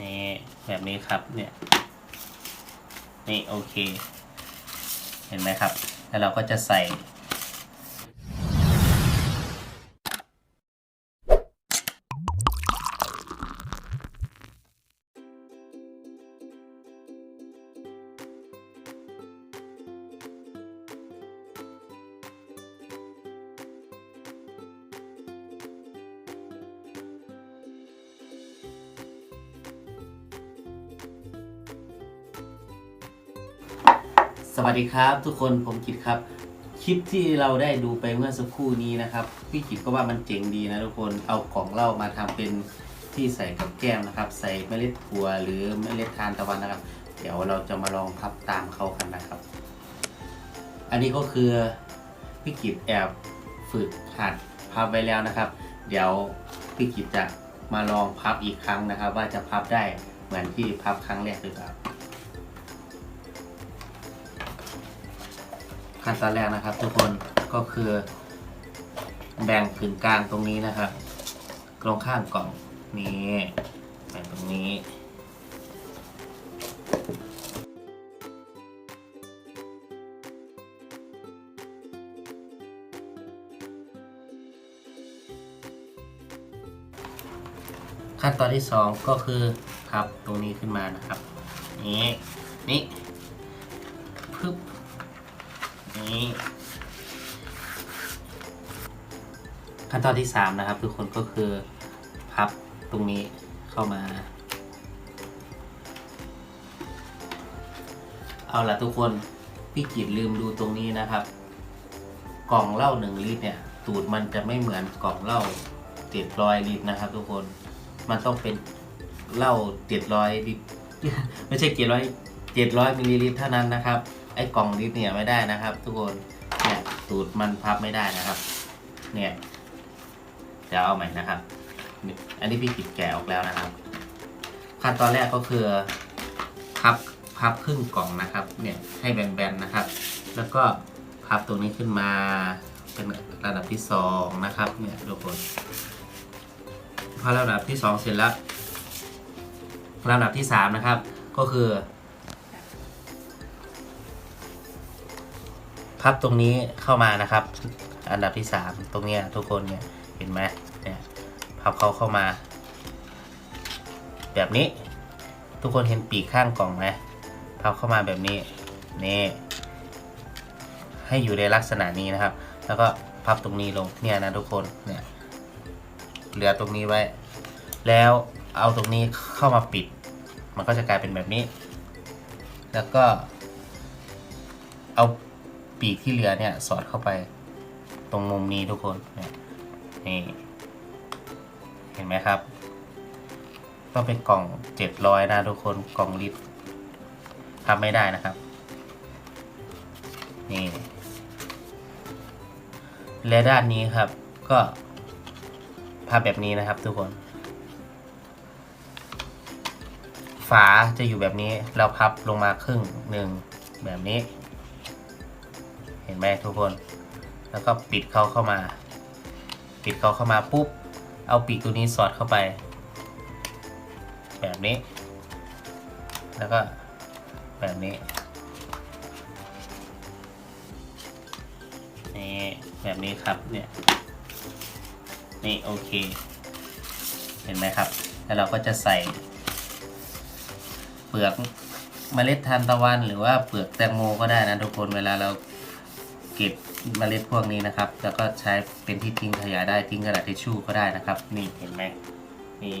นี่แบบนี้ครับเนี่ยนี่โอเค เห็นไหมครับ แล้วเราก็จะใส่ สวัสดีครับ ทุกคนผมกิตครับ คลิปที่เราได้ดูไปเมื่อสักครู่นี้นะครับพี่กิตก็ว่ามันเจ๋งดีนะทุกคนเอากล่องเหล้ามาทำเป็นที่ใส่กับแก้มนะครับ ใส่เมล็ดถั่วหรือเมล็ดทานตะวันนะครับ เดี๋ยวเราจะมาลองพับตามเขากันนะครับ อันนี้ก็คือพี่กิตแอบฝึกหัดพับไว้แล้วนะครับ เดี๋ยวพี่กิตจะมาลองพับอีกครั้งนะครับ ว่าจะพับได้เหมือนที่พับครั้งแรกหรือเปล่า ขั้นตอนแรกนะครับ ทุกคนก็คือ แบ่งกึ่งกลางตรงนี้นะครับตรงข้างกล่องนี้แบ่งตรงนี้ขั้นตอนที่สองก็คือพับตรงนี้ขึ้นมานะครับ นี่นี่ นตอนที่สามนะครับ ทุกคนก็คือพับตรงนี้เข้ามา เอาละทุกคนพี่กิจลืมดูตรงนี้นะครับ กล่องเหล้าหนึ่งลิตรเนี่ย ตูดมันจะไม่เหมือนกล่องเหล้าเจ็ดร้อยลิตรนะครับ ทุกคนมันต้องเป็นเหล้าเจ็ดร้อยลิตรไม่ใช่เจ็ดร้อยเจ็ดร้อยมิลลิลิตรเท่านั้นนะครับ ไอ้กล่องลิตรเนี่ยไม่ได้นะครับ ทุกคนเนี่ยตูดมันพับไม่ได้นะครับ เนี่ย จะเอาใหม่นะครับ อันนี้พี่กิดแกะออกแล้วนะครับ ขั้นตอนแรกก็คือพับพับครึ่งกล่องนะครับ เนี่ยให้แบนๆนะครับ แล้วก็พับตรงนี้ขึ้นมาเป็นระดับที่สองนะครับ เนี่ยทุกคนพอระดับที่สองเสร็จแล้วระดับที่สามนะครับ ก็คือ พับตรงนี้เข้ามานะครับ อันดับที่สามตรงเนี้ยทุกคนเนี่ย ห็นไหมเนี่ยพับเขาเข้ามา แบบนี้ ทุกคนเห็นปีกข้างกล่องไหมพับเข้ามาแบบนี้นี่ให้อยู่ในลักษณะนี้นะครับ แล้วก็พับตรงนี้ลงเนี่ยนะทุกคนเนี่ยเหลือตรงนี้ไว้ แล้วเอาตรงนี้เข้ามาปิด มันก็จะกลายเป็นแบบนี้ แล้วก็ เอาปีกที่เหลือเนี่ยสอดเข้าไปตรงมุมนี้ทุกคนเนี่ย นี่เห็นไหมครับ ต้องเป็นกล่องเจ็ดร้อยนะทุกคนกล่องลิตรทำไม่ได้นะครับ นี่ และด้านนี้ครับ ก็ภาพแบบนี้นะครับ ทุกคน ฝาจะอยู่แบบนี้เราพับลงมาครึ่งหนึ่งแบบนี้ เห็นไหมทุกคน แล้วก็ปิดเขาเข้ามา ปิดเขาเข้ามาปุ๊บ เอาปีกตัวนี้สอดเข้าไป แบบนี้ แล้วก็แบบนี้ นี่แบบนี้ครับเนี่ย นี่โอเค เห็นไหมครับ แล้วเราก็จะใส่ เปลือกเมล็ดทานตะวันหรือว่าเปลือกแตงโมก็ได้นะทุกคนเวลาเรา เก็บเมล็ดพวกนี้นะครับ แล้วก็ใช้เป็นที่ทิ้งขยะได้ทิ้งกระดาษทิชชู่ก็ได้นะครับ นี่เห็นไหมนี่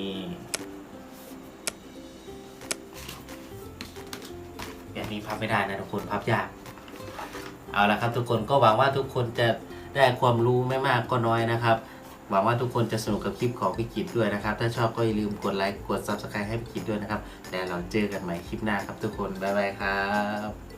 แบบนี้พับไม่ได้นะทุกคนพับยาก เอาละครับทุกคนก็หวังว่าทุกคนจะได้ความรู้ไม่มากก็น้อยนะครับ หวังว่าทุกคนจะสนุกกับคลิปของพี่กิจด้วยนะครับ ถ้าชอบก็อย่าลืมกดไลค์กด subscribe ให้พี่กิจด้วยนะครับ แล้วเราเจอกันใหม่คลิปหน้าครับทุกคนบ๊ายบายครับ